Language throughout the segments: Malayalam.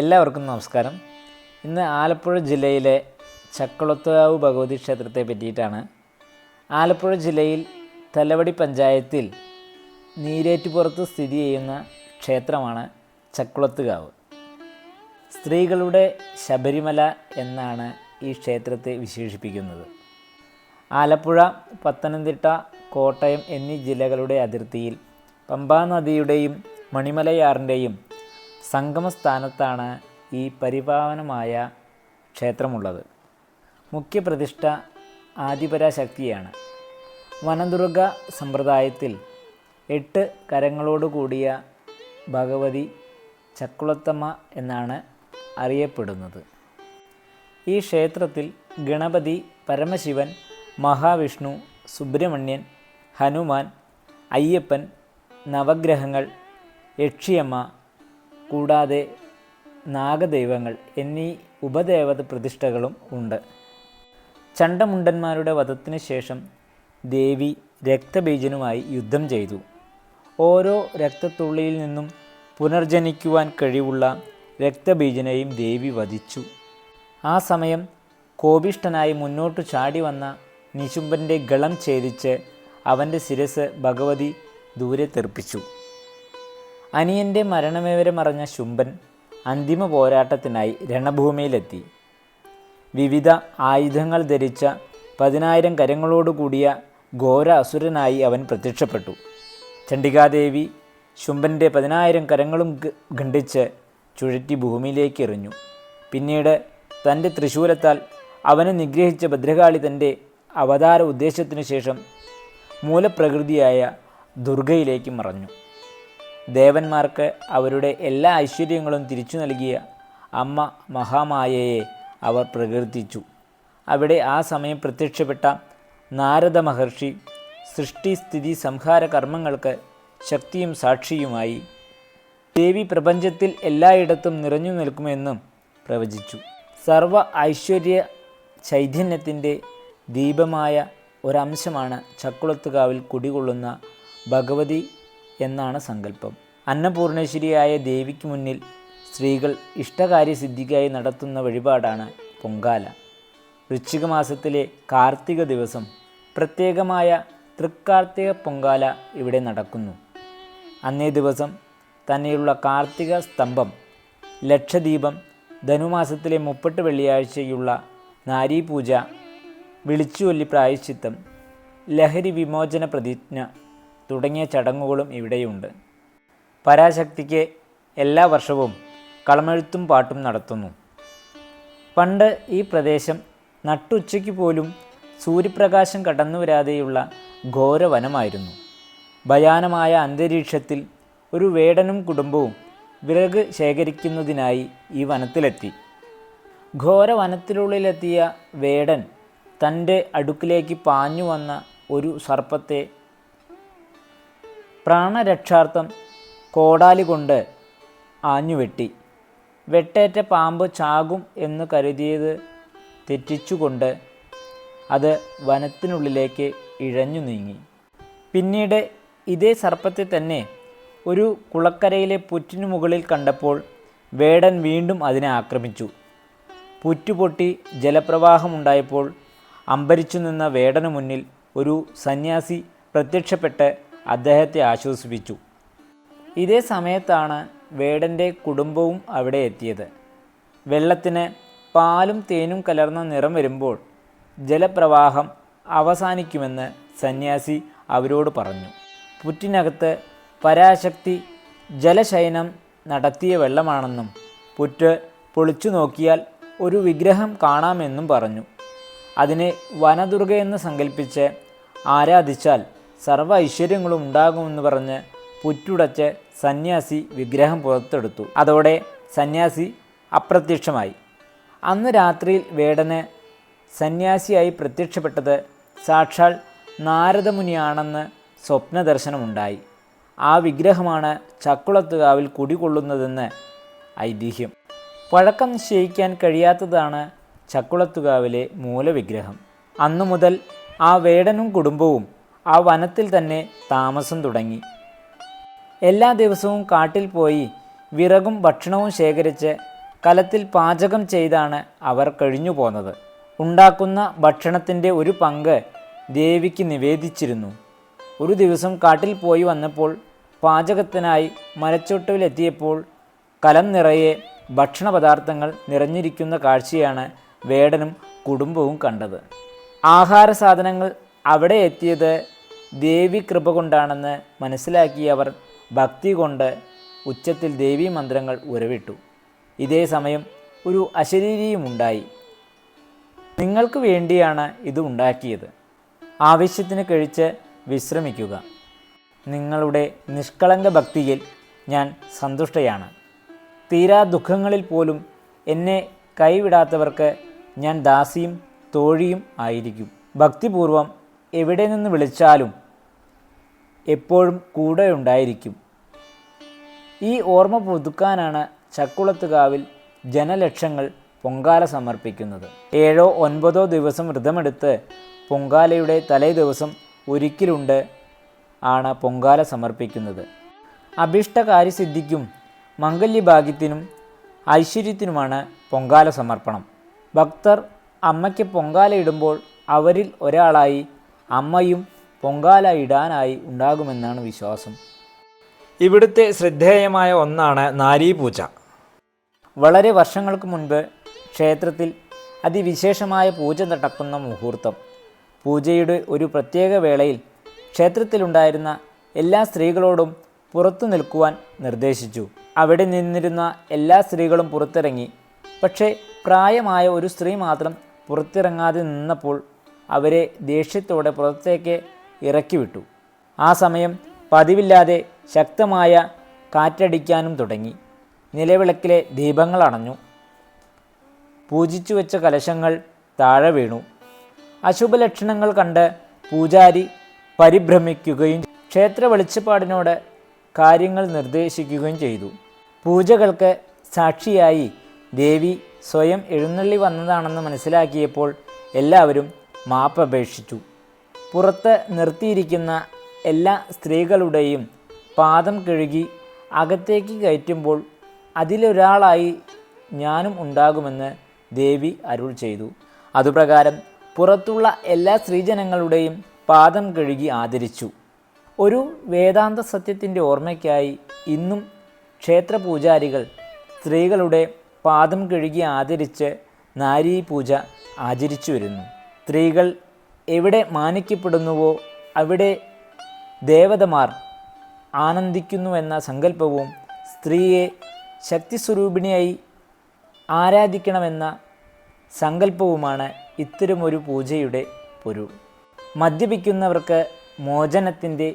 എല്ലാവർക്കും നമസ്കാരം. ഇന്ന് ആലപ്പുഴ ജില്ലയിലെ ചക്കളത്താവ് ഭഗവതി ക്ഷേത്രത്തെ പറ്റിയിട്ടാണ്. ആലപ്പുഴ ജില്ലയിൽ തലവടി പഞ്ചായത്തിൽ നീരേറ്റുപുറത്ത് സ്ഥിതി ചെയ്യുന്ന ക്ഷേത്രമാണ് ചക്കുളത്തുകാവ്. സ്ത്രീകളുടെ ശബരിമല എന്നാണ് ഈ ക്ഷേത്രത്തെ വിശേഷിപ്പിക്കുന്നത്. ആലപ്പുഴ പത്തനംതിട്ട കോട്ടയം എന്നീ ജില്ലകളുടെ അതിർത്തിയിൽ പമ്പാനദിയുടെയും മണിമലയാറിന്റെയും സംഗമസ്ഥാനത്താണ് ഈ പരിപാവനമായ ക്ഷേത്രമുള്ളത്. മുഖ്യപ്രതിഷ്ഠ ആദിപരാശക്തിയാണ്. വനദുർഗ സമ്പ്രദായത്തിൽ എട്ട് കരങ്ങളോടുകൂടിയ ഭഗവതി ചക്കുളത്തമ്മ എന്നാണ് അറിയപ്പെടുന്നത്. ഈ ക്ഷേത്രത്തിൽ ഗണപതി പരമശിവൻ മഹാവിഷ്ണു സുബ്രഹ്മണ്യൻ ഹനുമാൻ അയ്യപ്പൻ നവഗ്രഹങ്ങൾ യക്ഷിയമ്മ കൂടാതെ നാഗദൈവങ്ങൾ എന്നീ ഉപദേവത പ്രതിഷ്ഠകളും ഉണ്ട്. ചണ്ടമുണ്ടന്മാരുടെ വധത്തിന് ശേഷം ദേവി രക്തബീജനുമായി യുദ്ധം ചെയ്തു. ഓരോ രക്തത്തുള്ളിയിൽ നിന്നും പുനർജനിക്കുവാൻ കഴിവുള്ള രക്തബീജനെയും ദേവി വധിച്ചു. ആ സമയം കോപിഷ്ഠനായി മുന്നോട്ടു ചാടി വന്ന നിശുംബന്റെ ഗളം ഛേദിച്ച് അവന്റെ ശിരസ് ഭഗവതി ദൂരെ തെറിപ്പിച്ചു. അനിയന്റെ മരണവിവരമറിഞ്ഞ ശുംഭൻ അന്തിമ പോരാട്ടത്തിനായി രണഭൂമിയിലെത്തി. വിവിധ ആയുധങ്ങൾ ധരിച്ച പതിനായിരം കരങ്ങളോടുകൂടിയ ഘോര അസുരനായി അവൻ പ്രത്യക്ഷപ്പെട്ടു. ചണ്ഡികാദേവി ശുംഭന്റെ പതിനായിരം കരങ്ങളും ഖണ്ഡിച്ച് ചുഴറ്റി ഭൂമിയിലേക്ക് എറിഞ്ഞു പിന്നീട് തന്റെ തൃശൂലത്താൽ അവനെ നിഗ്രഹിച്ച ഭദ്രകാളി തന്റെ അവതാര ഉദ്ദേശത്തിനു ശേഷം മൂലപ്രകൃതിയായ ദുർഗയിലേക്ക് മറഞ്ഞു. ദേവന്മാർക്ക് അവരുടെ എല്ലാ ഐശ്വര്യങ്ങളും തിരിച്ചു നൽകിയ അമ്മ മഹാമായയെ അവർ പ്രകീർത്തിച്ചു. അവിടെ ആ സമയം പ്രത്യക്ഷപ്പെട്ട നാരദ മഹർഷി സൃഷ്ടി സ്ഥിതി സംഹാര കർമ്മങ്ങൾക്ക് ശക്തിയും സാക്ഷിയുമായി ദേവി പ്രപഞ്ചത്തിൽ എല്ലായിടത്തും നിറഞ്ഞു നിൽക്കുമെന്നും പ്രവചിച്ചു. സർവ ഐശ്വര്യ ചൈതന്യത്തിന്റെ ദീപമായ ഒരംശമാണ് ചക്കുളത്തുകാവിൽ കുടികൊള്ളുന്ന ഭഗവതി എന്നാണ് സങ്കല്പം. അന്നപൂർണേശ്വരിയായ ദേവിക്ക് മുന്നിൽ സ്ത്രീകൾ ഇഷ്ടകാര്യസിദ്ധിക്കായി നടത്തുന്ന വഴിപാടാണ് പൊങ്കാല. വൃശ്ചിക മാസത്തിലെ കാർത്തിക ദിവസം പ്രത്യേകമായ തൃക്കാർത്തിക പൊങ്കാല ഇവിടെ നടക്കുന്നു. അന്നേ ദിവസം തന്നെയുള്ള കാർത്തിക സ്തംഭം ലക്ഷദീപം ധനുമാസത്തിലെ മുപ്പട്ട് വെള്ളിയാഴ്ചയുള്ള നാരീപൂജ വിളിച്ചുവല്ലി പ്രായശ്ചിത്തം ലഹരി വിമോചന പ്രതിജ്ഞ തുടങ്ങിയ ചടങ്ങുകളും ഇവിടെയുണ്ട്. പരാശക്തിക്ക് എല്ലാ വർഷവും കളമെഴുത്തും പാട്ടും നടത്തുന്നു. പണ്ട് ഈ പ്രദേശം നട്ടുച്ചയ്ക്ക് പോലും സൂര്യപ്രകാശം കടന്നു വരാതെയുള്ള ഘോരവനമായിരുന്നു. ഭയാനമായ അന്തരീക്ഷത്തിൽ ഒരു വേടനും കുടുംബവും വിറക് ശേഖരിക്കുന്നതിനായി ഈ വനത്തിലെത്തി. ഘോരവനത്തിനുള്ളിലെത്തിയ വേടൻ തന്റെ അടുക്കിലേക്ക് പാഞ്ഞു വന്ന ഒരു സർപ്പത്തെ പ്രാണരക്ഷാർത്ഥം കോടാലി കൊണ്ട് ആഞ്ഞുവെട്ടി. വെട്ടേറ്റ പാമ്പ് ചാകും എന്ന് കരുതിയത് തെറ്റിച്ചുകൊണ്ട് അത് വനത്തിനുള്ളിലേക്ക് ഇഴഞ്ഞു നീങ്ങി. പിന്നീട് ഇതേ സർപ്പത്തെ തന്നെ ഒരു കുളക്കരയിലെ പുറ്റിനു മുകളിൽ കണ്ടപ്പോൾ വേടൻ വീണ്ടും അതിനെ ആക്രമിച്ചു. പുറ്റുപൊട്ടി ജലപ്രവാഹമുണ്ടായപ്പോൾ അമ്പരിച്ചു നിന്ന വേടനു മുന്നിൽ ഒരു സന്യാസി പ്രത്യക്ഷപ്പെട്ട് അദ്ദേഹത്തെ ആശ്വസിപ്പിച്ചു. ഇതേ സമയത്താണ് വേടന്റെ കുടുംബവും അവിടെ എത്തിയത്. വെള്ളത്തിന് പാലും തേനും കലർന്ന നിറം വരുമ്പോൾ ജലപ്രവാഹം അവസാനിക്കുമെന്ന് സന്യാസി അവരോട് പറഞ്ഞു. പുറ്റിനകത്ത് പരാശക്തി ജലശയനം നടത്തിയ വെള്ളമാണെന്നും പുറ്റ് പൊളിച്ചു നോക്കിയാൽ ഒരു വിഗ്രഹം കാണാമെന്നും പറഞ്ഞു. അതിനെ വനദുർഗയെന്ന് സങ്കല്പിച്ച് ആരാധിച്ചാൽ സർവ ഐശ്വര്യങ്ങളും ഉണ്ടാകുമെന്ന് പറഞ്ഞ് പുറ്റുടച്ച് സന്യാസി വിഗ്രഹം പുറത്തെടുത്തു. അതോടെ സന്യാസി അപ്രത്യക്ഷമായി. അന്ന് രാത്രിയിൽ വേടന് സന്യാസിയായി പ്രത്യക്ഷപ്പെട്ടത് സാക്ഷാൽ നാരദമുനിയാണെന്ന് സ്വപ്നദർശനമുണ്ടായി. ആ വിഗ്രഹമാണ് ചക്കുളത്തുകാവിൽ കുടികൊള്ളുന്നതെന്ന് ഐതിഹ്യം. പഴക്കം നിശ്ചയിക്കാൻ കഴിയാത്തതാണ് ചക്കുളത്തുകാവിലെ മൂലവിഗ്രഹം. അന്നു മുതൽ ആ വേടനും കുടുംബവും ആ വനത്തിൽ തന്നെ താമസം തുടങ്ങി. എല്ലാ ദിവസവും കാട്ടിൽ പോയി വിറകും ഭക്ഷണവും ശേഖരിച്ച് കലത്തിൽ പാചകം ചെയ്താണ് അവർ കഴിഞ്ഞു പോന്നത്. ഉണ്ടാക്കുന്ന ഭക്ഷണത്തിന്റെ ഒരു പങ്ക് ദേവിക്ക് നിവേദിച്ചിരുന്നു. ഒരു ദിവസം കാട്ടിൽ പോയി വന്നപ്പോൾ പാചകത്തിനായി മരച്ചോട്ടുവിലെത്തിയപ്പോൾ കലം നിറയെ ഭക്ഷണ പദാർത്ഥങ്ങൾ നിറഞ്ഞിരിക്കുന്ന കാഴ്ചയാണ് വേടനും കുടുംബവും കണ്ടത്. ആഹാര സാധനങ്ങൾ അവിടെ എത്തിയത് ദേവി കൃപ കൊണ്ടാണെന്ന് മനസ്സിലാക്കിയ അവർ ഭക്തി കൊണ്ട് ഉച്ചത്തിൽ ദേവീ മന്ത്രങ്ങൾ ഉരവിട്ടു. ഇതേ സമയം ഒരു അശരീരിയും ഉണ്ടായി. നിങ്ങൾക്ക് വേണ്ടിയാണ് ഇത് ഉണ്ടാക്കിയത്. ആവശ്യത്തിന് കഴിച്ച് വിശ്രമിക്കുക. നിങ്ങളുടെ നിഷ്കളങ്ക ഭക്തിയിൽ ഞാൻ സന്തുഷ്ടയാണ്. തീരാ ദുഃഖങ്ങളിൽ പോലും എന്നെ കൈവിടാത്തവർക്ക് ഞാൻ ദാസിയും തോഴിയും ആയിരിക്കും. ഭക്തിപൂർവം എവിടെ നിന്ന് വിളിച്ചാലും എപ്പോഴും കൂടെ ഉണ്ടായിരിക്കും ഈ ഓർമ്മ പുതുക്കാനാണ് ചക്കുളത്തുകാവിൽ ജനലക്ഷങ്ങൾ പൊങ്കാല സമർപ്പിക്കുന്നത്. ഏഴോ ഒൻപതോ ദിവസം വ്രതമെടുത്ത് പൊങ്കാലയുടെ തലേ ദിവസം ഒരിക്കലുണ്ട് ആണ് പൊങ്കാല സമർപ്പിക്കുന്നത്. അഭീഷ്ടകാര്യസിദ്ധിക്കും മംഗല്യഭാഗ്യത്തിനും ഐശ്വര്യത്തിനുമാണ് പൊങ്കാല സമർപ്പണം. ഭക്തർ അമ്മയ്ക്ക് പൊങ്കാല ഇടുമ്പോൾ അവരിൽ ഒരാളായി അമ്മയും പൊങ്കാല ഇടാനായി ഉണ്ടാകുമെന്നാണ് വിശ്വാസം. ഇവിടുത്തെ ശ്രദ്ധേയമായ ഒന്നാണ് നാരീപൂജ. വളരെ വർഷങ്ങൾക്ക് മുൻപ് ക്ഷേത്രത്തിൽ അതിവിശേഷമായ പൂജ നടക്കുന്ന മുഹൂർത്തം. പൂജയുടെ ഒരു പ്രത്യേക വേളയിൽ ക്ഷേത്രത്തിലുണ്ടായിരുന്ന എല്ലാ സ്ത്രീകളോടും പുറത്തു നിൽക്കുവാൻ നിർദ്ദേശിച്ചു. അവിടെ നിന്നിരുന്ന എല്ലാ സ്ത്രീകളും പുറത്തിറങ്ങി. പക്ഷേ പ്രായമായ ഒരു സ്ത്രീ മാത്രം പുറത്തിറങ്ങാതെ നിന്നപ്പോൾ അവരെ ദേഷ്യത്തോടെ പുറത്തേക്ക് ഇറക്കി വിട്ടു ആ സമയം പതിവില്ലാതെ ശക്തമായ കാറ്റടിക്കാനും തുടങ്ങി. നിലവിളക്കിലെ ദീപങ്ങൾ അണഞ്ഞു. പൂജിച്ചു വെച്ച കലശങ്ങൾ താഴെ വീണു. അശുഭലക്ഷണങ്ങൾ കണ്ട് പൂജാരി പരിഭ്രമിക്കുകയും ക്ഷേത്ര വെളിച്ചപ്പാടിനോട് കാര്യങ്ങൾ നിർദ്ദേശിക്കുകയും ചെയ്തു. പൂജകൾക്ക് സാക്ഷിയായി ദേവി സ്വയം എഴുന്നള്ളി വന്നതാണെന്ന് മനസ്സിലാക്കിയപ്പോൾ എല്ലാവരും മാപ്പപേക്ഷിച്ചു. പുറത്ത് നിർത്തിയിരിക്കുന്ന എല്ലാ സ്ത്രീകളുടെയും പാദം കഴുകി അകത്തേക്ക് കയറ്റുമ്പോൾ അതിലൊരാളായി ഞാനും ഉണ്ടാകുമെന്ന് ദേവി അരുൾ ചെയ്തു. അതുപ്രകാരം പുറത്തുള്ള എല്ലാ സ്ത്രീജനങ്ങളുടെയും പാദം കഴുകി ആദരിച്ചു. ഒരു വേദാന്ത സത്യത്തിന്റെ ഓർമ്മയ്ക്കായി ഇന്നും ക്ഷേത്ര പൂജാരികൾ സ്ത്രീകളുടെ പാദം കഴുകി ആദരിച്ച് നാരീ പൂജ ആചരിച്ചു വരുന്നു. സ്ത്രീകൾ എവിടെ മാനിക്കപ്പെടുന്നുവോ അവിടെ ദേവതമാർ ആനന്ദിക്കുന്നുവെന്ന സങ്കല്പവും സ്ത്രീയെ ശക്തിസ്വരൂപിണിയായി ആരാധിക്കണമെന്ന സങ്കല്പവുമാണ് ഇത്തരമൊരു പൂജയുടെ പൊരുൾ മദ്യപിക്കുന്നവർക്ക് മോചനത്തിന്റെ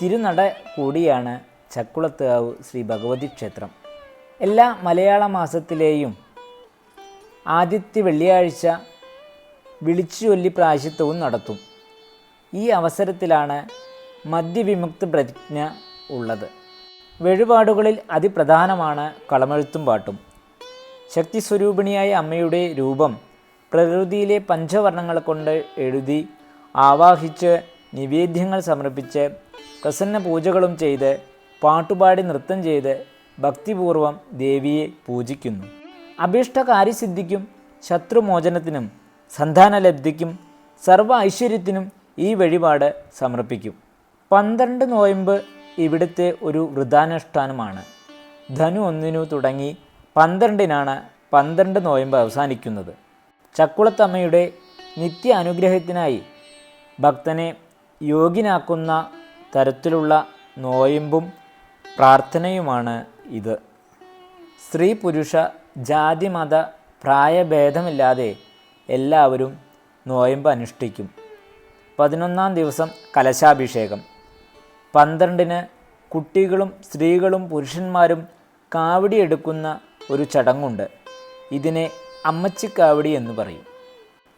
തിരുനട കൂടിയാണ് ചക്കുളത്തുകാവ് ശ്രീ ഭഗവതി ക്ഷേത്രം. എല്ലാ മലയാള മാസത്തിലെയും ആദ്യത്തെ വെള്ളിയാഴ്ച വിളിച്ചു ചൊല്ലി നടത്തും. ഈ അവസരത്തിലാണ് മദ്യവിമുക്ത പ്രതിജ്ഞ ഉള്ളത്. വഴിപാടുകളിൽ അതിപ്രധാനമാണ് കളമെഴുത്തും പാട്ടും. ശക്തിസ്വരൂപിണിയായ അമ്മയുടെ രൂപം പ്രകൃതിയിലെ പഞ്ചവർണങ്ങൾ കൊണ്ട് എഴുതി ആവാഹിച്ച് നിവേദ്യങ്ങൾ സമർപ്പിച്ച് പ്രസന്ന പൂജകളും ചെയ്ത് പാട്ടുപാടി നൃത്തം ചെയ്ത് ഭക്തിപൂർവം ദേവിയെ പൂജിക്കുന്നു. അഭീഷ്ട കാര്യസിദ്ധിക്കും ശത്രുമോചനത്തിനും സന്താനലബ്ധിക്കും സർവ ഐശ്വര്യത്തിനും ഈ വഴിപാട് സമർപ്പിക്കും. പന്ത്രണ്ട് നോയമ്പ് ഇവിടുത്തെ ഒരു വൃതാനുഷ്ഠാനമാണ്. ധനു ഒന്നിനു തുടങ്ങി പന്ത്രണ്ടിനാണ് പന്ത്രണ്ട് നോയമ്പ് അവസാനിക്കുന്നത്. ചക്കുളത്തമ്മയുടെ നിത്യ അനുഗ്രഹത്തിനായി ഭക്തനെ യോഗ്യനാക്കുന്ന തരത്തിലുള്ള നോയമ്പും പ്രാർത്ഥനയുമാണ് ഇത്. സ്ത്രീ പുരുഷ ജാതിമത പ്രായഭേദമില്ലാതെ എല്ലാവരും നോയമ്പ് അനുഷ്ഠിക്കും. പതിനൊന്നാം ദിവസം കലശാഭിഷേകം. പന്ത്രണ്ടിന് കുട്ടികളും സ്ത്രീകളും പുരുഷന്മാരും കാവടി എടുക്കുന്ന ഒരു ചടങ്ങുണ്ട്. ഇതിനെ അമ്മച്ചിക്കാവടി എന്ന് പറയും.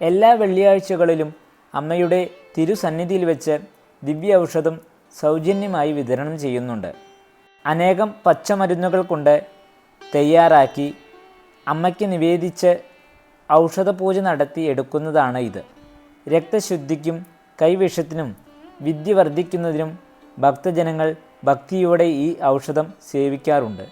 എല്ലാ വെള്ളിയാഴ്ചകളിലും അമ്മയുടെ തിരുസന്നിധിയിൽ വെച്ച് ദിവ്യ ഔഷധം സൗജന്യമായി വിതരണം ചെയ്യുന്നുണ്ട്. അനേകം പച്ചമരുന്നുകൾ കൊണ്ട് തയ്യാറാക്കി അമ്മയ്ക്ക് നിവേദിച്ച് ഔഷധപൂജ നടത്തി എടുക്കുന്നതാണ് ഇത്. രക്തശുദ്ധിക്കും കൈവിഷത്തിനും വിദ്യ വർദ്ധിക്കുന്നതിനും ഭക്തജനങ്ങൾ ഭക്തിയോടെ ഈ ഔഷധം സേവിക്കാറുണ്ട്.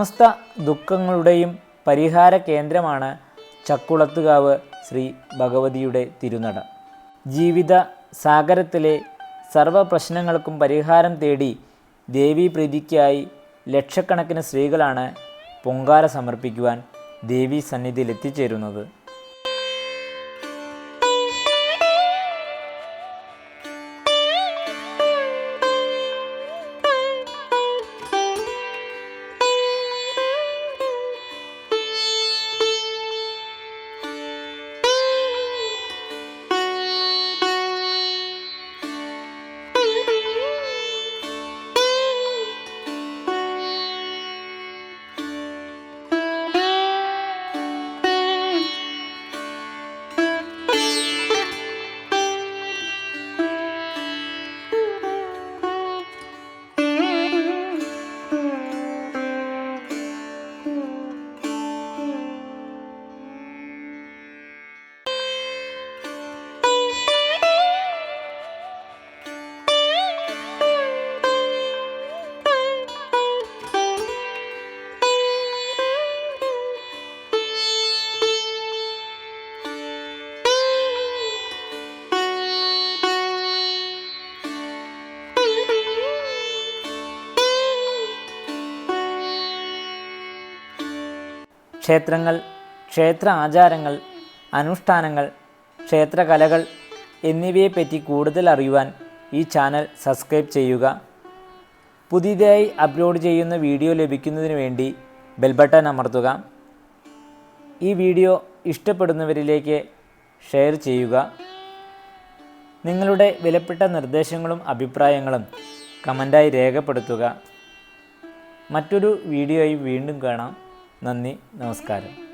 സമസ്ത ദുഃഖങ്ങളുടെയും പരിഹാര കേന്ദ്രമാണ് ചക്കുളത്തുകാവ് ശ്രീ ഭഗവതിയുടെ തിരുനട. ജീവിത സാഗരത്തിലെ സർവ പ്രശ്നങ്ങൾക്കും പരിഹാരം തേടി ദേവീപ്രീതിക്കായി ലക്ഷക്കണക്കിന് സ്ത്രീകളാണ് പൊങ്കാല സമർപ്പിക്കുവാൻ ദേവീ സന്നിധിയിൽ എത്തിച്ചേരുന്നത്. ക്ഷേത്രങ്ങൾ ക്ഷേത്ര ആചാരങ്ങൾ അനുഷ്ഠാനങ്ങൾ ക്ഷേത്രകലകൾ എന്നിവയെപ്പറ്റി കൂടുതൽ അറിയുവാൻ ഈ ചാനൽ സബ്സ്ക്രൈബ് ചെയ്യുക. പുതിയതായി അപ്ലോഡ് ചെയ്യുന്ന വീഡിയോ ലഭിക്കുന്നതിന് വേണ്ടി ബെൽബട്ടൺ അമർത്തുക. ഈ വീഡിയോ ഇഷ്ടപ്പെടുന്നവരിലേക്ക് ഷെയർ ചെയ്യുക. നിങ്ങളുടെ വിലപ്പെട്ട നിർദ്ദേശങ്ങളും അഭിപ്രായങ്ങളും കമന്റായി രേഖപ്പെടുത്തുക. മറ്റൊരു വീഡിയോയും വീണ്ടും കാണാം. നന്ദി നമസ്കാരം.